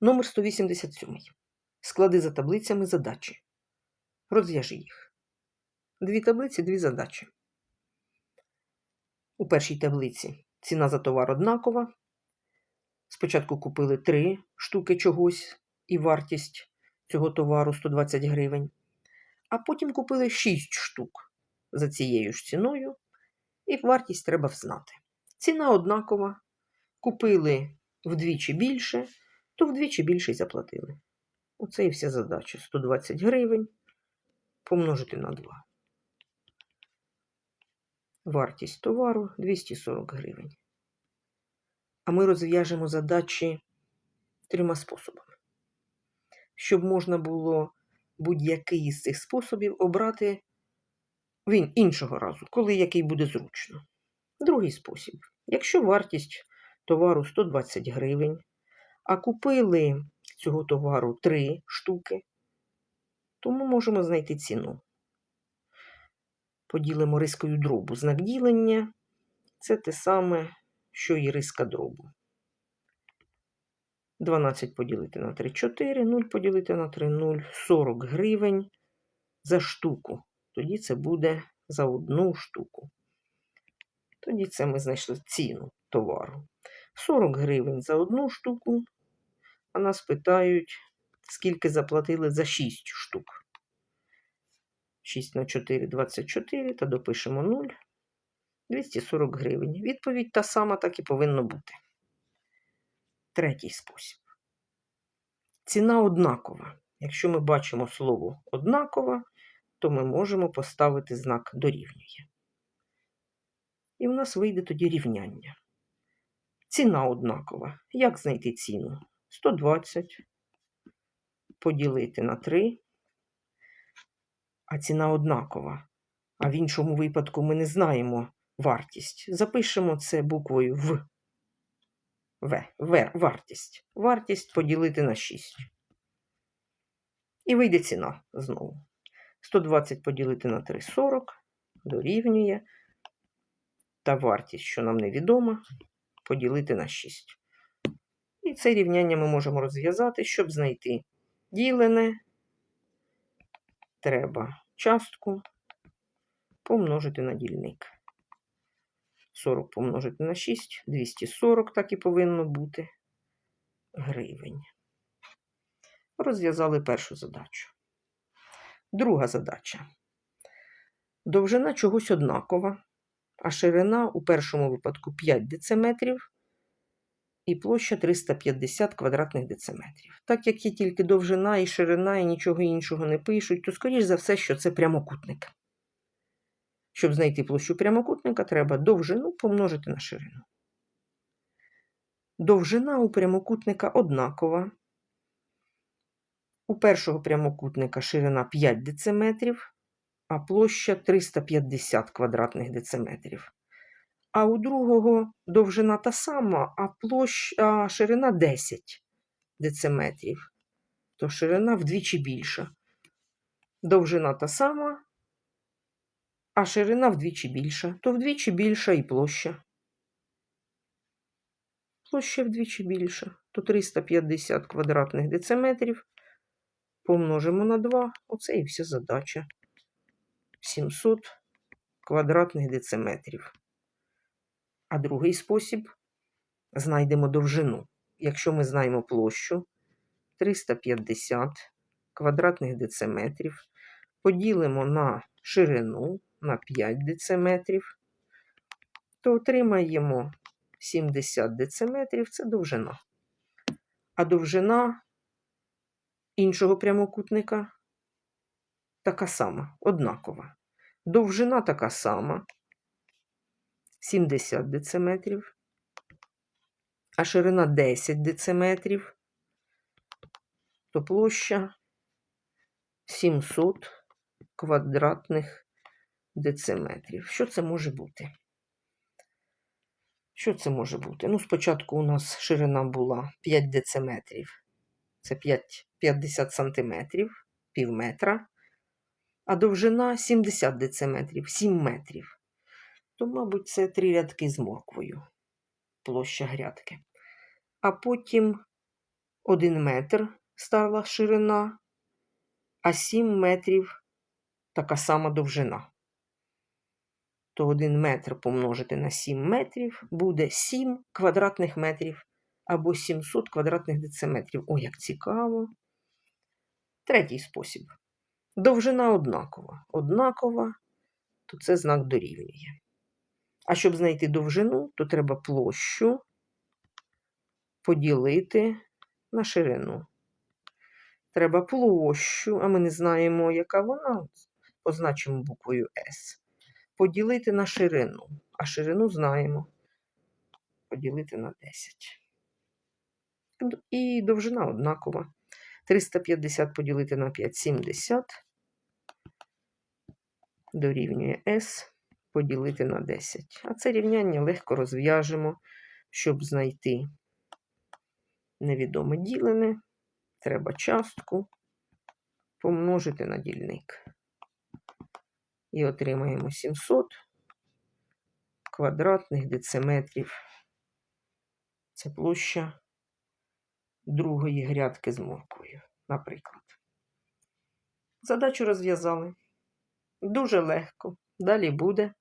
Номер 187. Склади за таблицями задачі. Розв'яжи їх. Дві таблиці, дві задачі. У першій таблиці ціна за товар однакова. Спочатку купили три штуки чогось і вартість цього товару 120 гривень. А потім купили 6 штук за цією ж ціною, і вартість треба взнати. Ціна однакова. Купили вдвічі більше, то вдвічі більше й заплатили. Оце і вся задача. 120 гривень помножити на 2. Вартість товару 240 гривень. А ми розв'яжемо задачі трьома способами. Щоб можна було будь-який із цих способів обрати він іншого разу, коли який буде зручно. Другий спосіб. Якщо вартість товару 120 гривень, а купили цього товару 3 штуки, то ми можемо знайти ціну. Поділимо рискою дробу. Знак ділення це те саме, що і риска дробу. 12 поділити на 3 4, 0 поділити на 3 0, 40 гривень за штуку. Тоді це буде за одну штуку. Тоді це ми знайшли ціну товару. 40 гривень за одну штуку, а нас питають, скільки заплатили за 6 штук. 6 на 4 24, та допишемо 0. 240 гривень. Відповідь та сама, так і повинно бути. Третій спосіб. Ціна однакова. Якщо ми бачимо слово однакова, то ми можемо поставити знак дорівнює. І в нас вийде тоді рівняння. Ціна однакова. Як знайти ціну? 120 поділити на 3. А ціна однакова. А в іншому випадку ми не знаємо вартість. Запишемо це буквою В. В. В. Вартість. Вартість поділити на 6. І вийде ціна знову. 120 поділити на 3 – 40, дорівнює. Та вартість, що нам невідома, поділити на 6. І це рівняння ми можемо розв'язати, щоб знайти ділене. Треба частку помножити на дільник. 40 помножити на 6, 240, так і повинно бути гривень. Розв'язали першу задачу. Друга задача. Довжина чогось однакова, а ширина у першому випадку 5 дециметрів і площа 350 квадратних дециметрів. Так як є тільки довжина і ширина, і нічого іншого не пишуть, то, скоріш за все, що це прямокутник. Щоб знайти площу прямокутника, треба довжину помножити на ширину. Довжина у прямокутника однакова. У першого прямокутника ширина 5 дециметрів, а площа 350 квадратних дециметрів. А у другого довжина та сама, а, площ, а ширина 10 дециметрів. То ширина вдвічі більша. Довжина та сама, а ширина вдвічі більша, то вдвічі більша і площа. Площа вдвічі більша, то 350 квадратних дециметрів. Помножимо на 2, оце і вся задача. 700 квадратних дециметрів. А другий спосіб знайдемо довжину. Якщо ми знаємо площу 350 квадратних дециметрів, поділимо на ширину на 5 дециметрів, то отримаємо 70 дециметрів це довжина. А довжина іншого прямокутника така сама, однакова. Довжина така сама 70 дециметрів, а ширина 10 дециметрів, то площа 700 квадратних дециметрів. Що це може бути? Що це може бути? Ну, спочатку у нас ширина була 5 дециметрів. Це 5, 50 сантиметрів, пів метра. А довжина 70 дециметрів, 7 метрів. То, мабуть, це три рядки з морквою. Площа грядки. а потім 1 метр стала ширина, а 7 метрів така сама довжина. То 1 метр помножити на 7 метрів буде 7 квадратних метрів або 700 квадратних дециметрів. О, як цікаво. Третій спосіб. Довжина однакова. Однакова, то це знак дорівнює. А щоб знайти довжину, то треба площу поділити на ширину. Треба площу, а ми не знаємо, яка вона, позначимо буквою S. Поділити на ширину. А ширину знаємо. Поділити на 10. І довжина однакова. 350 поділити на 5 70. Дорівнює S поділити на 10. А це рівняння легко розв'яжемо, щоб знайти невідоме ділене. Треба частку помножити на дільник. І отримаємо 700 квадратних дециметрів. Це площа другої грядки з морквою, наприклад. Задачу розв'язали. Дуже легко. Далі буде.